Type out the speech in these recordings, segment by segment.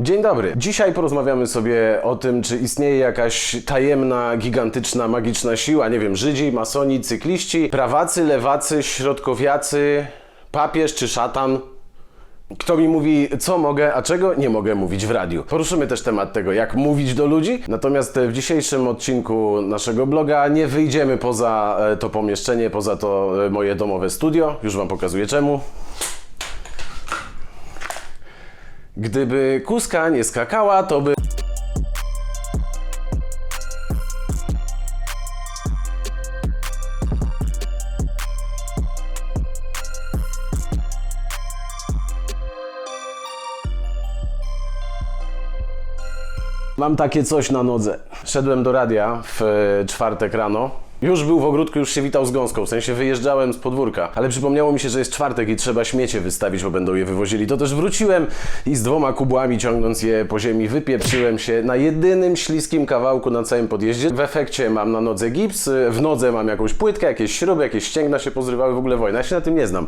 Dzień dobry. Dzisiaj porozmawiamy sobie o tym, czy istnieje jakaś tajemna, gigantyczna, magiczna siła. Nie wiem, Żydzi, masoni, cykliści, prawacy, lewacy, środkowiacy, papież czy szatan. Kto mi mówi, co mogę, a czego nie mogę mówić w radiu. Poruszymy też temat tego, jak mówić do ludzi. Natomiast w dzisiejszym odcinku naszego bloga nie wyjdziemy poza e, to pomieszczenie, poza to e, moje domowe studio. Już Wam pokazuję czemu. Gdyby kuska nie skakała, to by. Mam takie coś na nodze. Szedłem do radia w e, czwartek rano. Już był w ogródku, już się witał z gąską, w sensie wyjeżdżałem z podwórka, ale przypomniało mi się, że jest czwartek i trzeba śmiecie wystawić, bo będą je wywozili. To też wróciłem i z dwoma kubłami ciągnąc je po ziemi wypieprzyłem się na jedynym śliskim kawałku na całym podjeździe. W efekcie mam na nodze gips, w nodze mam jakąś płytkę, jakieś śruby, jakieś ścięgna się pozrywały, w ogóle wojna. Ja się na tym nie znam.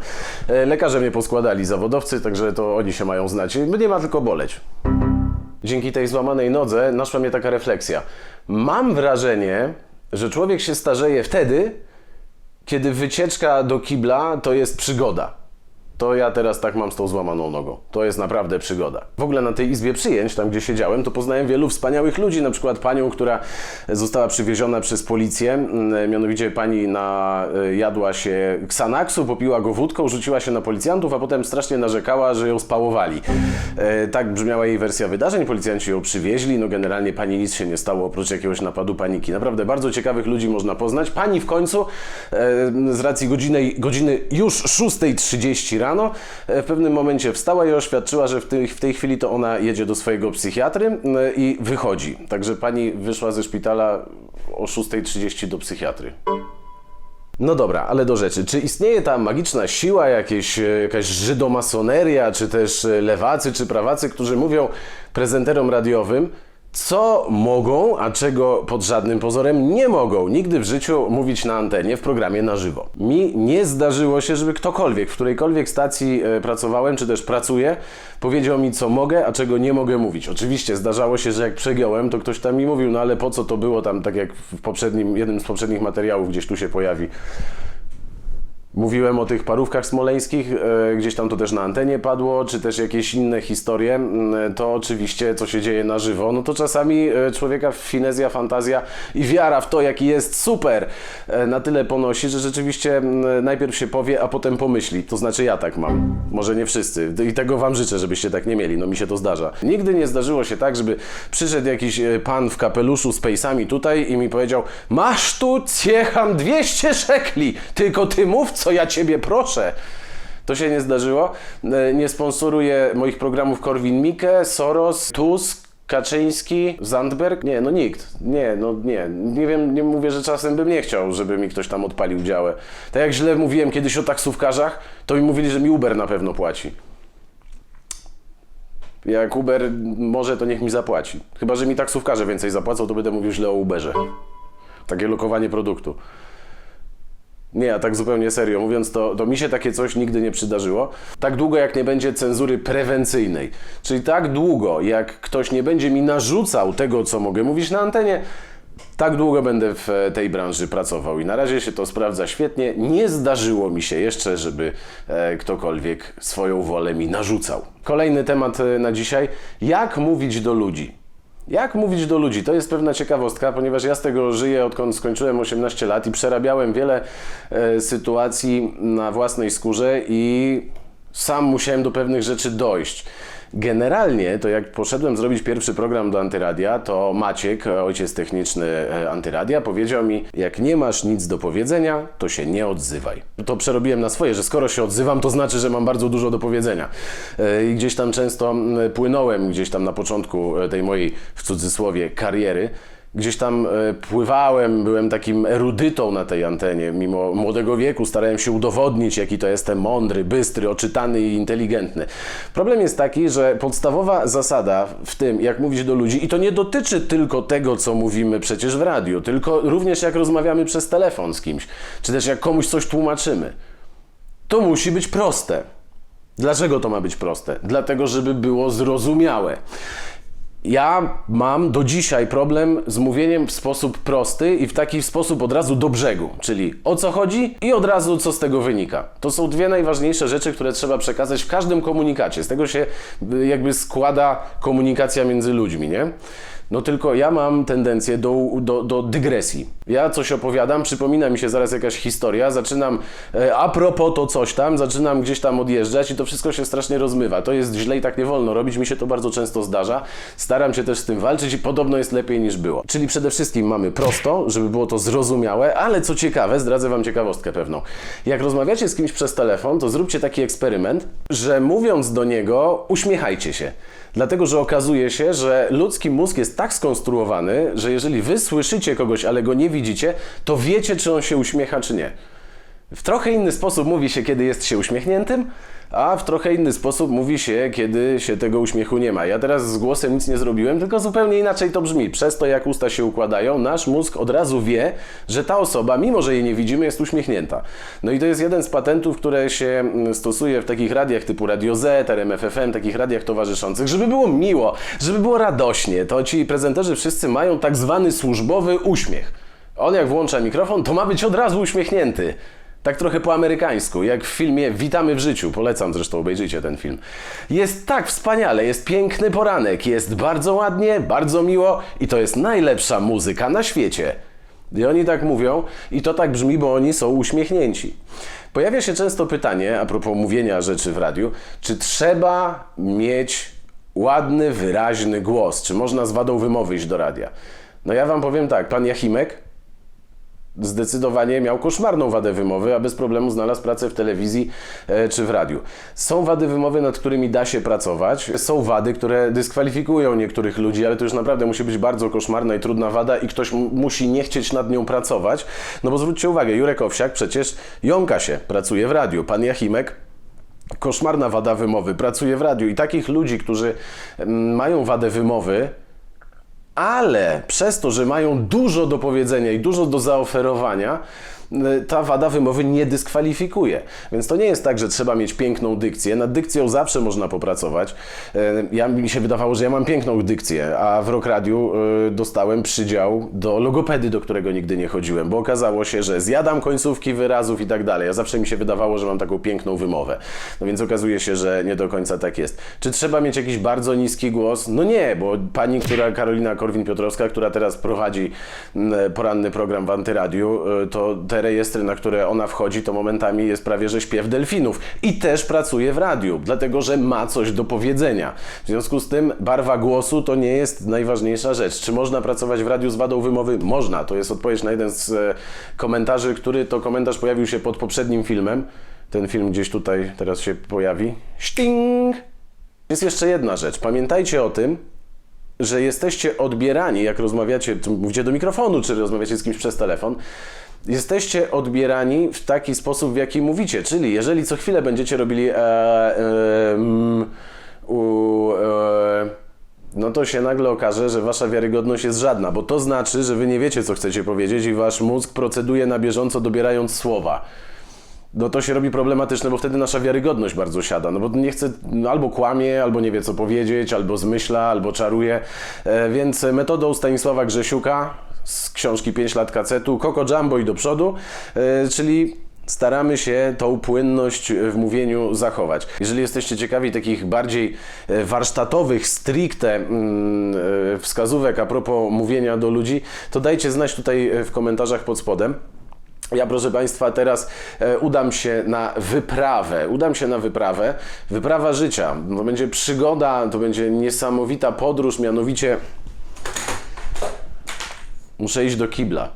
E, Lekarze mnie poskładali, zawodowcy, także to oni się mają znać. Mnie ma tylko boleć. Dzięki tej złamanej nodze naszła mnie taka refleksja. Mam wrażenie, że człowiek się starzeje wtedy, kiedy wycieczka do kibla to jest przygoda. To ja teraz tak mam z tą złamaną nogą. To jest naprawdę przygoda. W ogóle na tej izbie przyjęć, tam gdzie siedziałem, to poznałem wielu wspaniałych ludzi, na przykład panią, która została przywieziona przez policję. Mm, Mianowicie pani na, y, jadła się Xanaxu, popiła go wódką, rzuciła się na policjantów, a potem strasznie narzekała, że ją spałowali. E, tak brzmiała jej wersja wydarzeń, policjanci ją przywieźli, no generalnie pani nic się nie stało oprócz jakiegoś napadu paniki. Naprawdę bardzo ciekawych ludzi można poznać. Pani w końcu e, z racji godziny, godziny już 6.30 rano e, w pewnym momencie wstała i oświadczyła, że w tej, w tej chwili to ona jedzie do swojego psychiatry e, i wychodzi. Także pani wyszła ze szpitala o 6.30 do psychiatry. No dobra, ale do rzeczy. Czy istnieje ta magiczna siła, jakieś, e, jakaś żydomasoneria, czy też lewacy, czy prawacy, którzy mówią prezenterom radiowym, co mogą, a czego pod żadnym pozorem nie mogą nigdy w życiu mówić na antenie w programie na żywo. Mi nie zdarzyło się, żeby ktokolwiek w którejkolwiek stacji e, pracowałem, czy też pracuję, powiedział mi, co mogę, a czego nie mogę mówić. Oczywiście zdarzało się, że jak przegiąłem, to ktoś tam mi mówił, no ale po co to było tam, tak jak w poprzednim, jednym z poprzednich materiałów gdzieś tu się pojawi. Mówiłem o tych parówkach smoleńskich, e, gdzieś tam to też na antenie padło, czy też jakieś inne historie, mm, to oczywiście co się dzieje na żywo, no to czasami e, człowieka finezja, fantazja i wiara w to, jaki jest super, e, na tyle ponosi, że rzeczywiście mm, najpierw się powie, a potem pomyśli. To znaczy ja tak mam. Może nie wszyscy. I tego Wam życzę, żebyście tak nie mieli. No mi się to zdarza. Nigdy nie zdarzyło się tak, żeby przyszedł jakiś pan w kapeluszu z pejsami tutaj i mi powiedział masz tu, ciecham 200 szekli, tylko ty mów, co ja ciebie proszę. To się nie zdarzyło. E, Nie sponsoruje moich programów Korwin-Mikke, Soros, Tusk, Kaczyński, Zandberg? Nie, no nikt. Nie, no nie. Nie wiem, nie mówię, że czasem bym nie chciał, żeby mi ktoś tam odpalił działę. Tak jak źle mówiłem kiedyś o taksówkarzach, to mi mówili, że mi Uber na pewno płaci. Jak Uber może, to niech mi zapłaci. Chyba, że mi taksówkarze więcej zapłacą, to będę mówił źle o Uberze. Takie lokowanie produktu. Nie, a tak zupełnie serio mówiąc, to, to mi się takie coś nigdy nie przydarzyło. Tak długo, jak nie będzie cenzury prewencyjnej, czyli tak długo, jak ktoś nie będzie mi narzucał tego, co mogę mówić na antenie, tak długo będę w e, tej branży pracował i na razie się to sprawdza świetnie. Nie zdarzyło mi się jeszcze, żeby e, ktokolwiek swoją wolę mi narzucał. Kolejny temat e, na dzisiaj. Jak mówić do ludzi? Jak mówić do ludzi? To jest pewna ciekawostka, ponieważ ja z tego żyję odkąd skończyłem 18 lat i przerabiałem wiele e, sytuacji na własnej skórze i sam musiałem do pewnych rzeczy dojść. Generalnie, to jak poszedłem zrobić pierwszy program do Antyradia, to Maciek, ojciec techniczny e, Antyradia, powiedział mi, jak nie masz nic do powiedzenia, to się nie odzywaj. To przerobiłem na swoje, że skoro się odzywam, to znaczy, że mam bardzo dużo do powiedzenia. E, I gdzieś tam często płynąłem, gdzieś tam na początku e, tej mojej, w cudzysłowie, kariery, Gdzieś tam e, pływałem, byłem takim erudytą na tej antenie. Mimo młodego wieku starałem się udowodnić, jaki to jestem mądry, bystry, oczytany i inteligentny. Problem jest taki, że podstawowa zasada w tym, jak mówić do ludzi, i to nie dotyczy tylko tego, co mówimy przecież w radiu, tylko również jak rozmawiamy przez telefon z kimś, czy też jak komuś coś tłumaczymy. To musi być proste. Dlaczego to ma być proste? Dlatego, żeby było zrozumiałe. Ja mam do dzisiaj problem z mówieniem w sposób prosty i w taki sposób od razu do brzegu, czyli o co chodzi i od razu co z tego wynika. To są dwie najważniejsze rzeczy, które trzeba przekazać w każdym komunikacie. Z tego się y, jakby składa komunikacja między ludźmi, nie? No tylko ja mam tendencję do, do, do dygresji. Ja coś opowiadam, przypomina mi się zaraz jakaś historia, zaczynam e, a propos to coś tam, zaczynam gdzieś tam odjeżdżać i to wszystko się strasznie rozmywa. To jest źle i tak nie wolno robić, mi się to bardzo często zdarza. Staram się też z tym walczyć i podobno jest lepiej niż było. Czyli przede wszystkim mamy prosto, żeby było to zrozumiałe, ale co ciekawe, zdradzę Wam ciekawostkę pewną. Jak rozmawiacie z kimś przez telefon, to zróbcie taki eksperyment, że mówiąc do niego, uśmiechajcie się. Dlatego, że okazuje się, że ludzki mózg jest tak skonstruowany, że jeżeli wy słyszycie kogoś, ale go nie widzicie, to wiecie, czy on się uśmiecha, czy nie. W trochę inny sposób mówi się, kiedy jest się uśmiechniętym, a w trochę inny sposób mówi się, kiedy się tego uśmiechu nie ma. Ja teraz z głosem nic nie zrobiłem, tylko zupełnie inaczej to brzmi. Przez to, jak usta się układają, nasz mózg od razu wie, że ta osoba, mimo że jej nie widzimy, jest uśmiechnięta. No i to jest jeden z patentów, które się mm, stosuje w takich radiach typu Radio Z, RMF FM, takich radiach towarzyszących, żeby było miło, żeby było radośnie. To ci prezenterzy wszyscy mają tak zwany służbowy uśmiech. On jak włącza mikrofon, to ma być od razu uśmiechnięty. Tak trochę po amerykańsku, jak w filmie Witamy w życiu. Polecam zresztą, obejrzyjcie ten film. Jest tak wspaniale, jest piękny poranek, jest bardzo ładnie, bardzo miło i to jest najlepsza muzyka na świecie. I oni tak mówią i to tak brzmi, bo oni są uśmiechnięci. Pojawia się często pytanie, a propos mówienia rzeczy w radiu, czy trzeba mieć ładny, wyraźny głos? Czy można z wadą wymowy iść do radia? No ja wam powiem tak, pan Jachimek zdecydowanie miał koszmarną wadę wymowy, a bez problemu znalazł pracę w telewizji e, czy w radiu. Są wady wymowy, nad którymi da się pracować. Są wady, które dyskwalifikują niektórych ludzi, ale to już naprawdę musi być bardzo koszmarna i trudna wada i ktoś musi nie chcieć nad nią pracować. No bo zwróćcie uwagę, Jurek Owsiak przecież jąka się, pracuje w radiu. Pan Jachimek koszmarna wada wymowy, pracuje w radiu i takich ludzi, którzy mm, mają wadę wymowy, ale przez to, że mają dużo do powiedzenia i dużo do zaoferowania, ta wada wymowy nie dyskwalifikuje. Więc to nie jest tak, że trzeba mieć piękną dykcję. Nad dykcją zawsze można popracować. Y, Ja mi się wydawało, że ja mam piękną dykcję, a w Rock Radiu y, dostałem przydział do logopedy, do którego nigdy nie chodziłem, bo okazało się, że zjadam końcówki wyrazów i tak dalej. A zawsze mi się wydawało, że mam taką piękną wymowę. No więc okazuje się, że nie do końca tak jest. Czy trzeba mieć jakiś bardzo niski głos? No nie, bo pani, która Karolina Korwin-Piotrowska, która teraz prowadzi mm, poranny program w Antyradiu, to te rejestry, na które ona wchodzi, to momentami jest prawie, że śpiew delfinów. I też pracuje w radiu, dlatego, że ma coś do powiedzenia. W związku z tym barwa głosu to nie jest najważniejsza rzecz. Czy można pracować w radiu z wadą wymowy? Można. To jest odpowiedź na jeden z e, komentarzy, który to komentarz pojawił się pod poprzednim filmem. Ten film gdzieś tutaj teraz się pojawi. Sting! Jest jeszcze jedna rzecz. Pamiętajcie o tym, że jesteście odbierani, jak rozmawiacie, mówicie do mikrofonu, czy rozmawiacie z kimś przez telefon, jesteście odbierani w taki sposób, w jaki mówicie. Czyli jeżeli co chwilę będziecie robili e, e, mm, u, e, no to się nagle okaże, że wasza wiarygodność jest żadna, bo to znaczy, że wy nie wiecie, co chcecie powiedzieć i wasz mózg proceduje na bieżąco, dobierając słowa no to się robi problematyczne, bo wtedy nasza wiarygodność bardzo siada, no bo nie chce, no albo kłamie, albo nie wie co powiedzieć, albo zmyśla, albo czaruje, e, więc metodą Stanisława Grzesiuka z książki 5 lat kacetu, Coco Jumbo i do przodu, e, czyli staramy się tą płynność w mówieniu zachować. Jeżeli jesteście ciekawi takich bardziej e, warsztatowych, stricte mm, e, wskazówek a propos mówienia do ludzi, to dajcie znać tutaj w komentarzach pod spodem. Ja, proszę Państwa, teraz udam się na wyprawę. Udam się na wyprawę. Wyprawa życia. To będzie przygoda, to będzie niesamowita podróż, mianowicie Muszę iść do kibla.